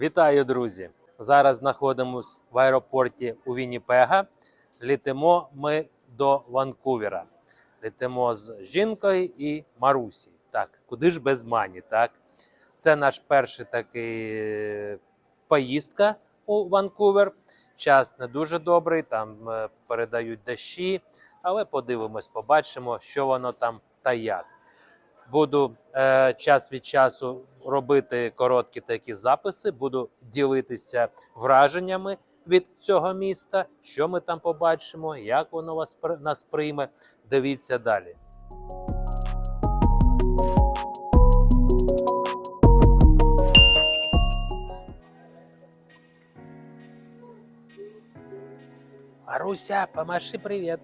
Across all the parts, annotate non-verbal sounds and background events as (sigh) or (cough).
Вітаю, друзі! Зараз знаходимося в аеропорті у Вінніпега. Літимо ми до Ванкувера. Літимо з жінкою і Марусі. Так, куди ж без мані, так? Це наш перший такий е, поїздка у Ванкувер. Час не дуже добрий, там е, передають дощі, але подивимось, побачимо, що воно там та як. Буду е, час від часу робити короткі такі записи, буду ділитися враженнями від цього міста, що ми там побачимо, як воно вас нас прийме. Дивіться далі. Маруся, помаши привет.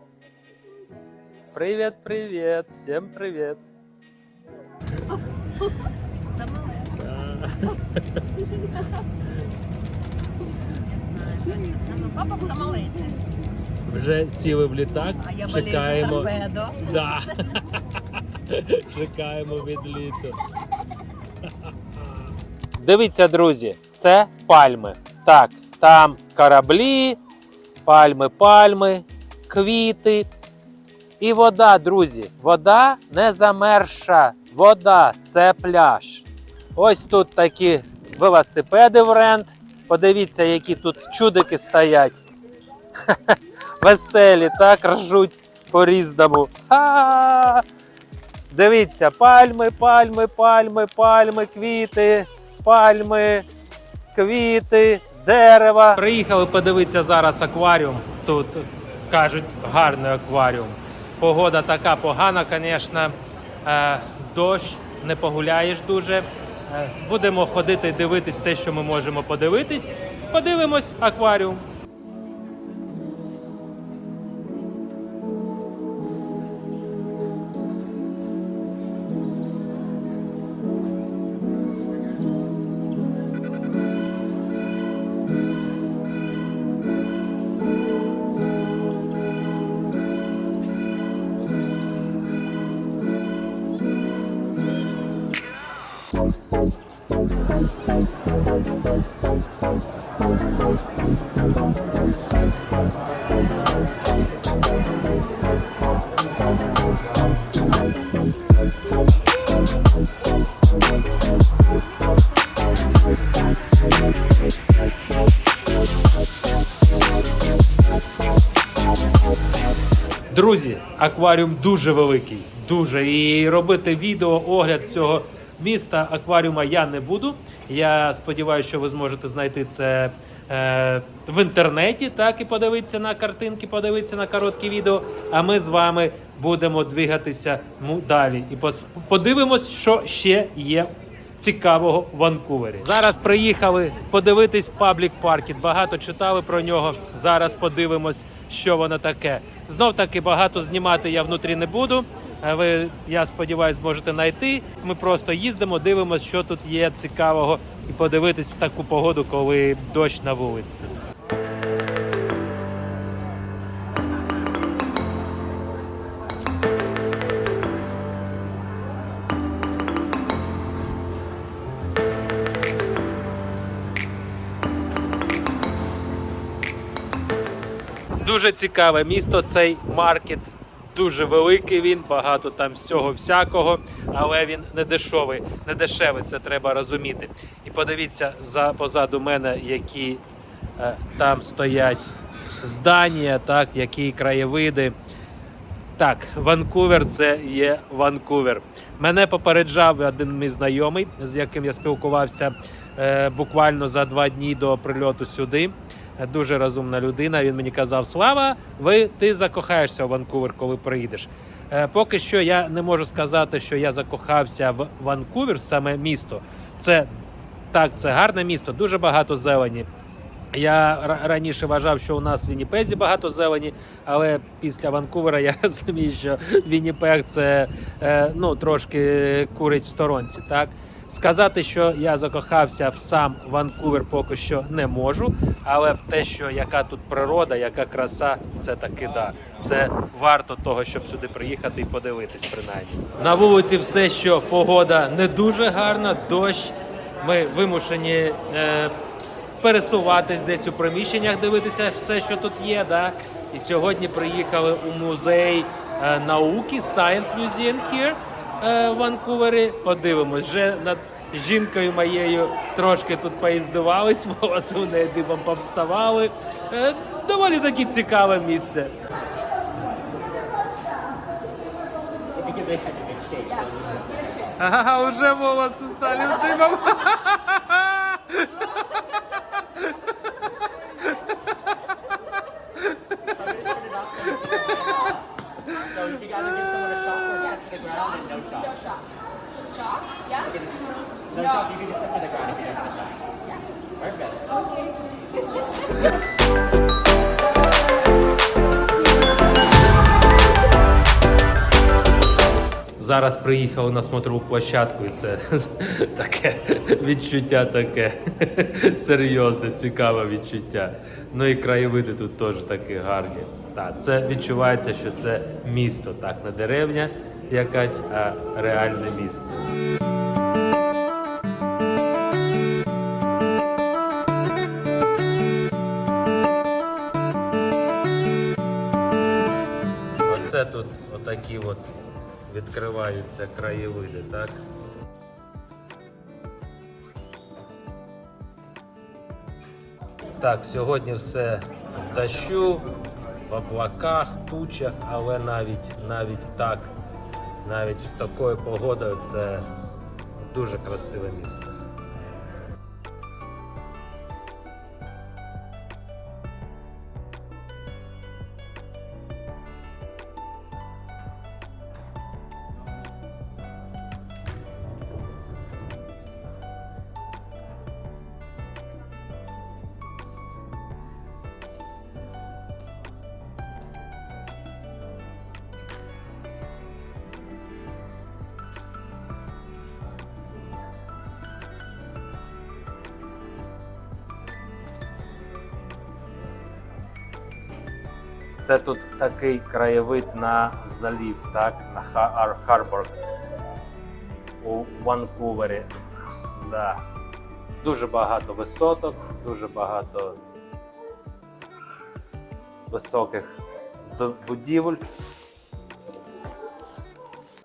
Привет, привет, всем привет. Самолет. Не знаю. це. Ну, папа в самолеті. Вже сіли в літак, А я болею за чекаємо. торпедо. Да. (laughs) Чекаємо відліту. Дивіться, друзі, це пальми. Так, там кораблі, пальми, пальми, квіти. І вода, друзі. Вода не замерша. Вода це пляж. Ось тут такі велосипеди в рент. Подивіться, які тут чудики стоять. (laughs) Веселі, так ржуть по-різному. Дивіться, пальми, пальми, пальми, пальми, квіти, пальми, квіти, дерева. Приїхали подивитися зараз акваріум. Тут кажуть гарний акваріум. Погода така погана, звісно. Дощ, не погуляєш дуже. Е, Будемо ходити дивитись те, що ми можемо подивитись. Подивимось акваріум. Друзі, акваріум дуже великий, дуже. І робити відео огляд цього міста акваріума я не буду. Я сподіваюся, що ви зможете знайти це в інтернеті, так і подивитися на картинки, подивитися на короткі відео. А ми з вами будемо двигатися далі і подивимось, що ще є цікавого в Ванкувері. Зараз приїхали подивитись паблік паркіт. Багато читали про нього. Зараз подивимось, що воно таке. Знов таки багато знімати я внутрі не буду. Е, Ви, я сподіваюся, зможете знайти. Ми просто їздимо, дивимося, що тут є цікавого, і подивитись в таку погоду, коли дощ на вулиці. Дуже цікаве місто, цей маркет. Дуже великий він, багато там всього всякого, але він не дешевий, не дешевий, це треба розуміти. І подивіться за позаду мене, які е, там стоять здання, так, які краєвиди. Так, Ванкувер це є Ванкувер. Мене попереджав один мій знайомий, з яким я спілкувався е, буквально за два дні до прильоту сюди. Дуже розумна людина. Він мені казав: Слава, ви ти закохаєшся в Ванкувер, коли приїдеш. Е, поки що я не можу сказати, що я закохався в Ванкувер, саме місто. Це так, це гарне місто, дуже багато зелені. Я раніше вважав, що у нас в Вінніпезі багато зелені, але після Ванкувера я (laughs) розумію, що Вінніпег це е, ну, трошки курить в сторонці. Так? Сказати, що я закохався в сам Ванкувер, поки що не можу, але в те, що яка тут природа, яка краса, це таки да. Це варто того, щоб сюди приїхати і подивитись, принаймні. На вулиці все, що погода не дуже гарна, дощ. ми вимушені е, пересуватись десь у приміщеннях, дивитися все, що тут є. Да? І сьогодні приїхали у музей е, науки Science Museum here в Ванкувері. Подивимось, вже над жінкою моєю трошки тут поїздувались, (laughs) волоси у неї дибом повставали. Е, доволі таки цікаве місце. Ага, уже волосы стали дымом. So you gotta give someone a the ground and no shock. No shock. Shock? Yes? No, shock, you can just sit to the ground if you don't have a shock. Perfect. Зараз приїхали на смотрову площадку, і це (laughs) таке відчуття таке серйозне, цікаве відчуття. Ну і краєвиди тут теж такі гарні. Так, це відчувається, що це місто, так, не деревня якась, а реальне місто. Оце тут отакі от відкриваються краєвиди, так? Так, сьогодні все в дощу, в облаках, тучах, але навіть, навіть так, навіть з такою погодою це дуже красиве місто. Це тут такий краєвид на залів, так, на Хар Харбор у Ванкувері. Да. Дуже багато висоток, дуже багато високих будівель.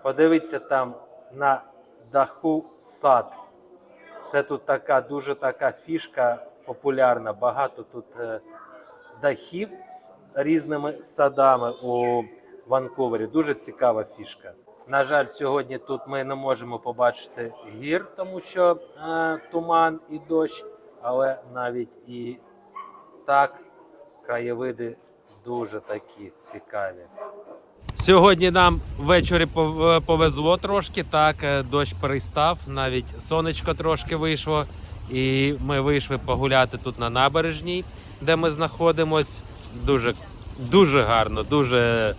Подивіться там на даху сад. Це тут така дуже така фішка популярна. Багато тут е, дахів різними садами у Ванкувері. Дуже цікава фішка. На жаль, сьогодні тут ми не можемо побачити гір, тому що е, туман і дощ, але навіть і так краєвиди дуже такі цікаві. Сьогодні нам ввечері е, повезло трошки. Так, е, дощ перестав, навіть сонечко трошки вийшло. І ми вийшли погуляти тут на набережній, де ми знаходимось. Дуже, дуже гарно, дуже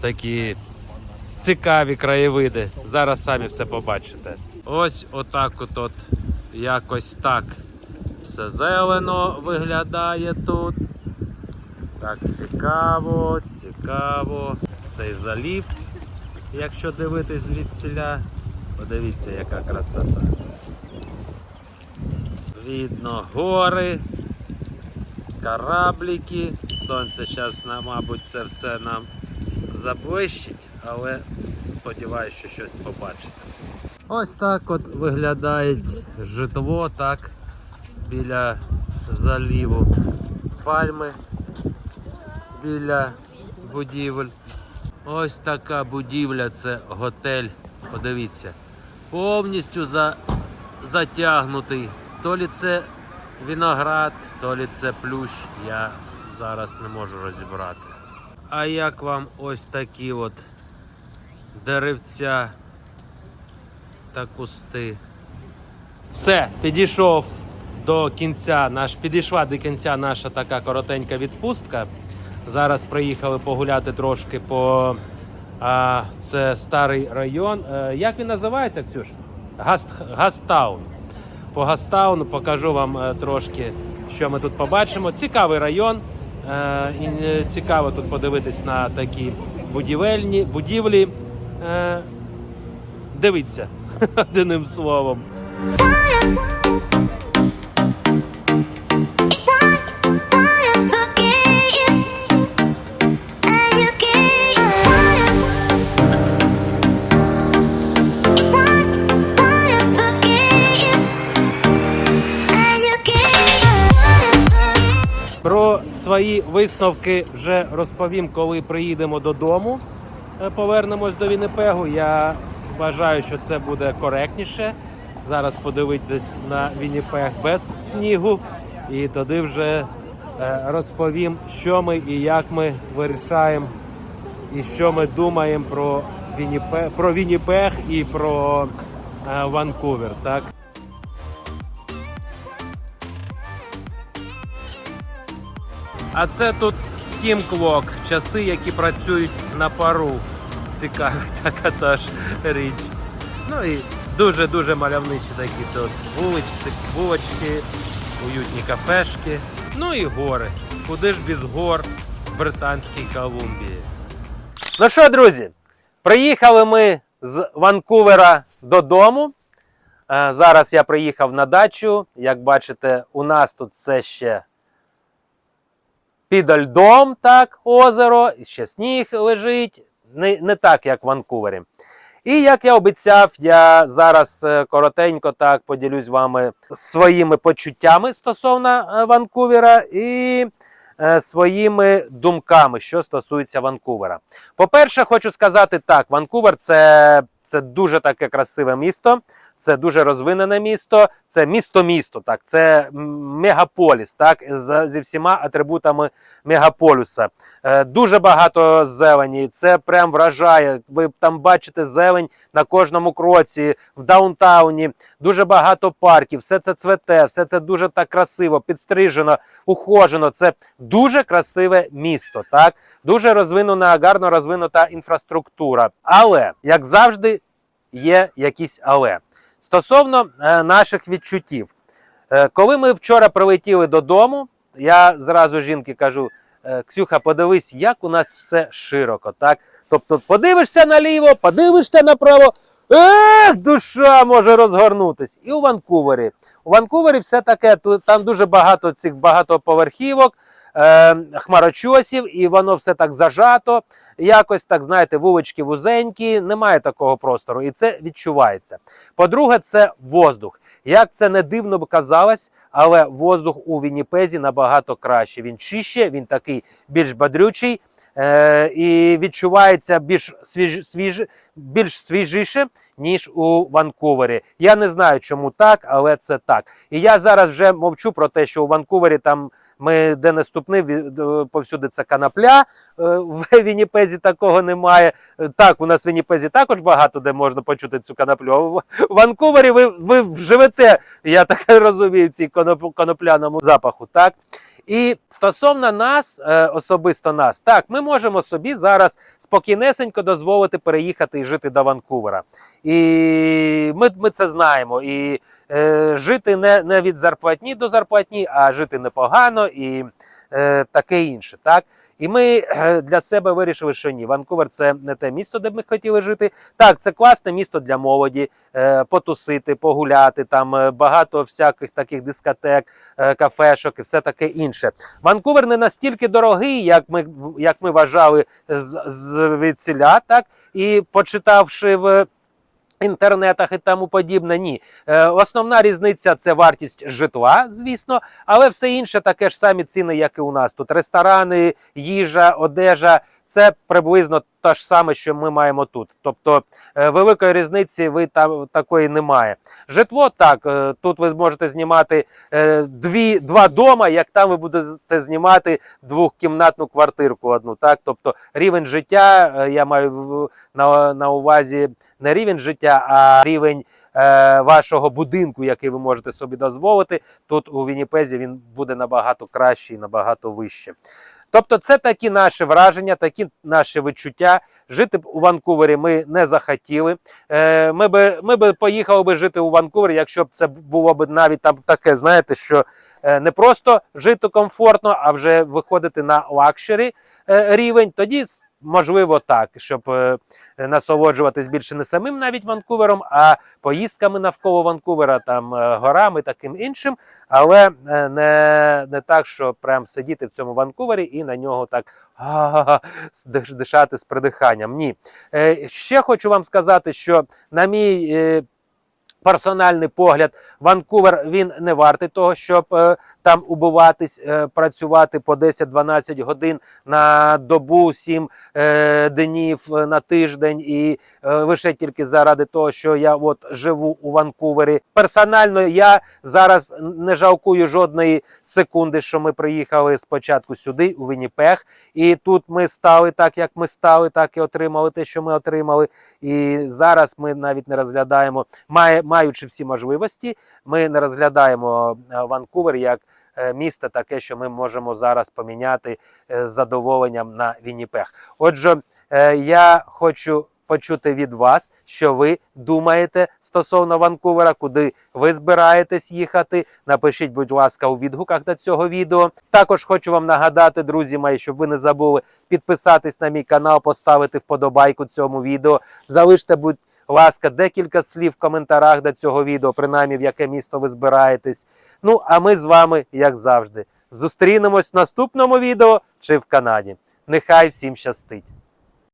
такі цікаві краєвиди. Зараз самі все побачите. Ось отак от, от якось так. Все зелено виглядає тут. Так, цікаво, цікаво. Цей залів, якщо дивитись звідсіля, подивіться, яка красота. Видно гори, корабліки. Сонце зараз, мабуть, це все нам заблищить, але сподіваюся, що щось побачите. Ось так от виглядає житло, так, біля заліву. Пальми біля будівель. Ось така будівля, це готель. Подивіться. Повністю за... затягнутий. То лі це виноград, то лі це плющ. Я зараз не можу розібрати. А як вам ось такі от деревця та кусти? Все, підійшов до кінця наш, підійшла до кінця наша така коротенька відпустка. Зараз приїхали погуляти трошки по а, це старий район. Е, як він називається, Ксюш? Гаст, Гастаун. По Гастауну покажу вам е, трошки, що ми тут побачимо. Цікавий район. Е, і е, цікаво тут подивитись на такі будівельні будівлі. Е, дивіться (laughs) одним словом. Свої висновки вже розповім, коли приїдемо додому. е, Повернемось до Віннипегу. Я вважаю, що це буде коректніше. Зараз подивитись на Вінніпег без снігу, і тоді вже е, розповім, що ми і як ми вирішаємо, і що ми думаємо про Вінніпег, про Вінніпег і про е, Ванкувер. Так? А це тут Steam Clock, часи, які працюють на пару. Цікава (laughs) така теж річ. Ну і дуже-дуже мальовничі такі тут вуличці, вулочки, уютні кафешки. Ну і гори. Куди ж без гор в Британській Колумбії. Ну що, друзі, приїхали ми з Ванкувера додому. Е, Зараз я приїхав на дачу. Як бачите, у нас тут все ще під льдом, так, озеро, ще сніг лежить, не, не так, як в Ванкувері. І як я обіцяв, я зараз е, коротенько так поділюсь вами своїми почуттями стосовно е, Ванкувера і е, своїми думками, що стосується Ванкувера. По-перше, хочу сказати так: Ванкувер це, це дуже таке красиве місто. Це дуже розвинене місто, це місто-місто, так, це мегаполіс, так, з, зі всіма атрибутами мегаполюса. Е, дуже багато зелені, це прям вражає. Ви там бачите зелень на кожному кроці, в даунтауні, дуже багато парків, все це цвете, все це дуже так красиво, підстрижено, ухожено. Це дуже красиве місто, так, дуже розвинена, гарно розвинута інфраструктура. Але, як завжди, є якісь але. Стосовно е, наших відчуттів, е, коли ми вчора прилетіли додому, я зразу жінки кажу: «Е, Ксюха, подивись, як у нас все широко. так? Тобто, подивишся наліво, подивишся направо. Ех, душа може розгорнутись. І у Ванкувері. У Ванкувері все таке, там дуже багато цих багатоповерхівок, хмарочосів, і воно все так зажато. Якось так, знаєте, вулички вузенькі, немає такого простору, і це відчувається. По-друге, це воздух. Як це не дивно б казалось, але воздух у Вінніпезі набагато краще. Він чище, він такий більш бодрючий е, і відчувається більш свіж, свіж, більш свіжіше, ніж у Ванкувері. Я не знаю, чому так, але це так. І я зараз вже мовчу про те, що у Ванкувері там ми де не ступни, повсюди це канапля. Е, В Вінніпезі такого немає. Е, Так, у нас в Вінніпезі також багато де можна почути цю коноплю. А в Ванкувері ви, ви живете, я так (laughs) розумію, в цій коноп- конопляному запаху. Так? І стосовно нас, е, особисто нас, так, ми можемо собі зараз спокійнесенько дозволити переїхати і жити до Ванкувера. І ми, ми це знаємо. І е, жити не, не від зарплатні до зарплатні, а жити непогано і е, таке інше. Так? І ми е, для себе вирішили, що ні, Ванкувер це не те місто, де б ми хотіли жити. Так, це класне місто для молоді, е, потусити, погуляти, там багато всяких таких дискотек, кафешок і все таке інше. Ванкувер не настільки дорогий, як ми, як ми вважали з, з відсіля, так і почитавши в. Інтернетах і тому подібне, ні. Е, основна різниця це вартість житла, звісно, але все інше таке ж самі ціни, як і у нас. Тут ресторани, їжа, одежа. Це приблизно те ж саме, що ми маємо тут. Тобто е, великої різниці ви там такої немає. Житло так, е, тут ви зможете знімати е, дві, два дома, як там ви будете знімати двохкімнатну квартирку одну. Так? Тобто рівень життя, я маю на, на увазі не рівень життя, а рівень е, вашого будинку, який ви можете собі дозволити. Тут у Вінніпезі він буде набагато кращий, набагато вище. Тобто, це такі наші враження, такі наші відчуття. Жити у Ванкувері ми не захотіли. Е, ми би ми би поїхали би жити у Ванкувері, якщо б це було б навіть там таке, знаєте, що е, не просто жити комфортно, а вже виходити на лакшері е, рівень. Тоді можливо, так, щоб е, насолоджуватись більше не самим навіть Ванкувером, а поїздками навколо Ванкувера, там е, горами, таким іншим. Але е, не, не так, що прям сидіти в цьому Ванкувері і на нього так дишати з придиханням. Ні. Е, Ще хочу вам сказати, що на мій. Персональний погляд, Ванкувер він не вартий того, щоб е, там убиватись, е, працювати по 10-12 годин на добу, 7 е, днів е, на тиждень, і е, лише тільки заради того, що я от живу у Ванкувері. Персонально я зараз не жалкую жодної секунди, що ми приїхали спочатку сюди, у Вінніпег, і тут ми стали так, як ми стали, так і отримали те, що ми отримали. І зараз ми навіть не розглядаємо, має, маючи всі можливості, ми не розглядаємо е, Ванкувер як е, місто таке, що ми можемо зараз поміняти е, з задоволенням на Вінніпег. Отже, я хочу почути від вас, що ви думаєте стосовно Ванкувера, куди ви збираєтесь їхати. Напишіть, будь ласка, у відгуках до цього відео. Також хочу вам нагадати, друзі мої, щоб ви не забули підписатись на мій канал, поставити вподобайку цьому відео. Залиште, будь ласка, декілька слів в коментарях до цього відео, принаймні в яке місто ви збираєтесь. Ну, а ми з вами, як завжди, зустрінемось в наступному відео чи в Канаді. Нехай всім щастить!